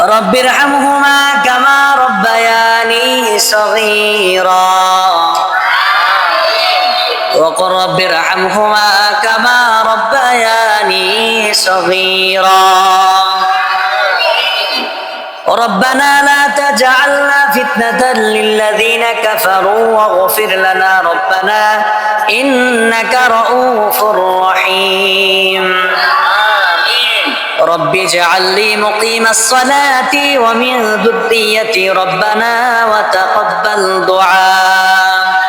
رب ارحمهما كما ربياني صغيرا. وقل رب ارحمهما كما ربياني صغيرا. ربنا لا تجعلنا فتنة للذين كفروا واغفر لنا ربنا إنك رؤوف رحيم. رب اجعل لي مقيم الصلاة ومن ذريتي ربنا وتقبل دعاء.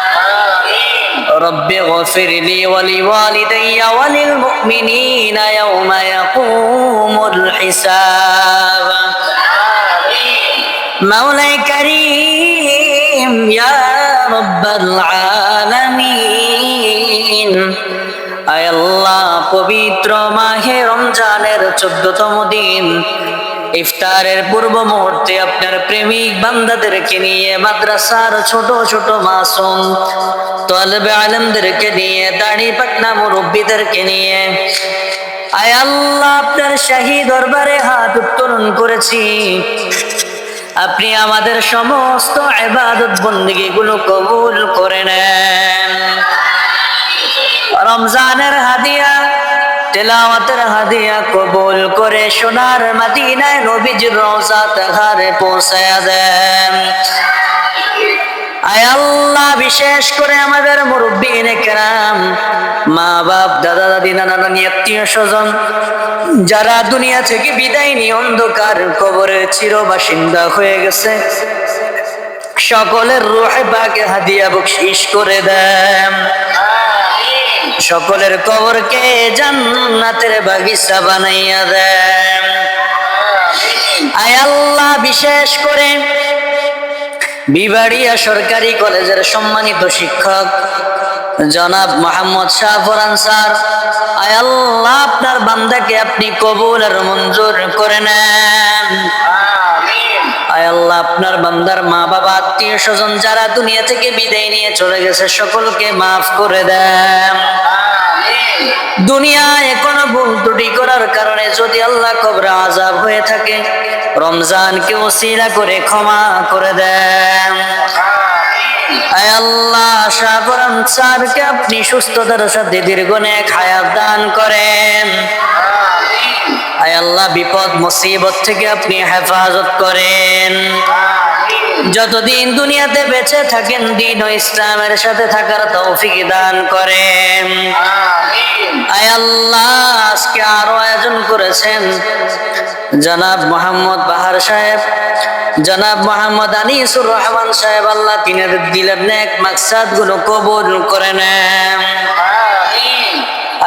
رب اغفر لي ولوالدي وللمؤمنين يوم يقوم الحساب. مولاي كريم يا رب العالمين. আল্লাহ, পবিত্র মাহে রমজানের চোদ্দতম দিন। ইফতারের পূর্ব মুহূর্তে আপনার প্রেমিক বান্দাদেরকে নিয়ে মাদ্রাসার ছোট ছোট মাসুম, তলবে আলমদেরকে নিয়ে, দাড়ি পাটনা মুরব্বীদেরকে নিয়ে। আয় আল্লাহ, আপনার শাহী দরবারে হাত উত্তোলন করেছি। আপনি আমাদের সমস্ত এবাদত বন্দিগি গুলো কবুল করে নেন। রমজানের হাদিয়া, তেলাওয়াতের হাদিয়া কবুল করে সোনার মদিনায় নবীজির রওজা তাহারে পৌঁছায়া দেন। আয় আল্লাহ, বিশেষ করে আমাদের মুরব্বীন কেরাম, মা বাপ, দাদা দাদি, নানা নানি, আত্মীয় স্বজন, যারা দুনিয়া থেকে বিদায় নিয়ে অন্ধকার কবরে চির বাসিন্দা হয়ে গেছে, সকলের রুহে বাকে হাদিয়া বকশিস করে দেন। সকলের কবরকে জান্নাতের বাগিচা বানাইয়া দেন। আয় আল্লাহ, বিশেষ করে বিবাড়িয়া সরকারি কলেজের সম্মানিত শিক্ষক জনাব মোহাম্মদ শাহ ফরান স্যার, আয় আল্লাহ, আপনার বান্দাকে আপনি কবুল আর মঞ্জুর করে নেন। আল্লাহ আপনার বান্দার মা বাবা আত্মীয় স্বজন যারা দুনিয়া থেকে বিদায় নিয়ে চলে গেছে সকলকে মাফ করে দেন। দুনিয়ায় কোনো ভুল ত্রুটি করার কারণে যদি আল্লাহ কবরে আজাব হয়ে থাকে রমজান রমজানকে ওসিলা করে ক্ষমা করে দেন। আল্লাহ আশা করেন স্যারকে আপনি সুস্থতার সাথে দীর্ঘ নেক হায়াত দান করেন। আল্লাহ বিপদ, মুসিবত থেকে আপনি হেফাজত করেন। যতদিন দুনিয়াতে বেঁচে থাকেন, দিন ও ইসলামের সাথে থাকার তৌফিক দান করেন। আয় আল্লাহ, আজকে আরও আয়োজন করেছেন। জনাব মোহাম্মদ বাহার সাহেব, জনাব মোহাম্মদ আনিসুর রহমান সাহেব, আল্লাহ তিনের দিলের নেক মাকসাদগুলো কবুল করে নেন।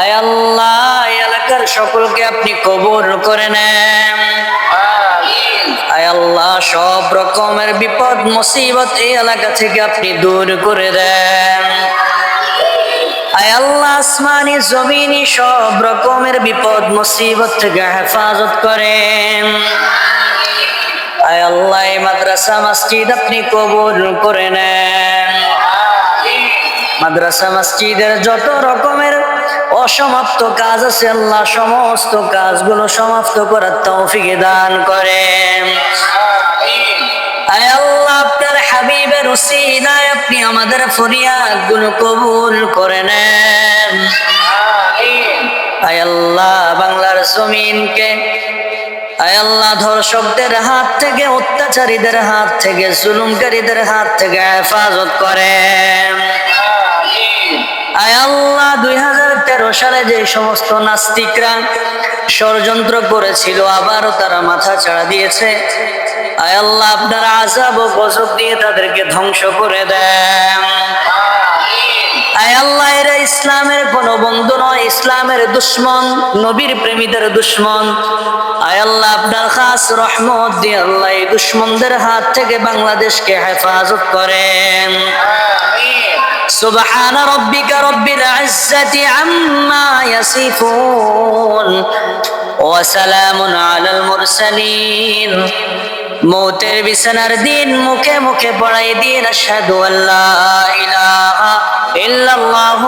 আয় আল্লাহ সকলকে আপনি কবুল করে নেন। আল্লাহ, সব রকমের বিপদ, মুসিবত এই এলাকা থেকে আপনি দূর করে দেন। আল্লাহ, আসমানি, জমিনি সব রকমের বিপদ, মুসিবত থেকে হেফাজত করেন। আল্লাহ মাদ্রাসা, মসজিদ আপনি কবুল করে নেন। মাদ্রাসা, মসজিদের যত রকমের অসমাপ্ত কাজ আছে আল্লাহ, সমস্ত কাজগুলো সমাপ্ত করার তৌফিক দান আপনার হাবিবের আপনি আমাদের ফরিয়াদগুলো কবুল করে নেন। বাংলার জমিনকে ধর্ষকদের হাত থেকে, অত্যাচারীদের হাত থেকে, জুলুমকারীদের হাত থেকে হেফাজত করেন। আয় সালে যে সমস্ত নাস্তিকরা ষড়যন্ত্র করেছিল, আবারও তারা মাথা ছাড়া দিয়েছে। আল্লাহ, আপনার আজাব ও গজব দিয়ে তাদেরকে ধ্বংস করে দেন। ইসলামের কোন বন্ধু নয়, ইসলামের দুশ্মন, নবীর প্রেমীদের দুশ্মন। আল্লাহ, আপনার খাস রহমত দিয়ে আল্লাহ এই দুশ্মনদের হাত থেকে বাংলাদেশকে হেফাজত করেন। سبحان ربك رب العزة عما يصفون وسلام على المرسلين মৌতের বিছানার দিন মুখে মুখে পড়াই দিন আশহাদু আল্লাহ ইলাহা ইল্লাল্লাহ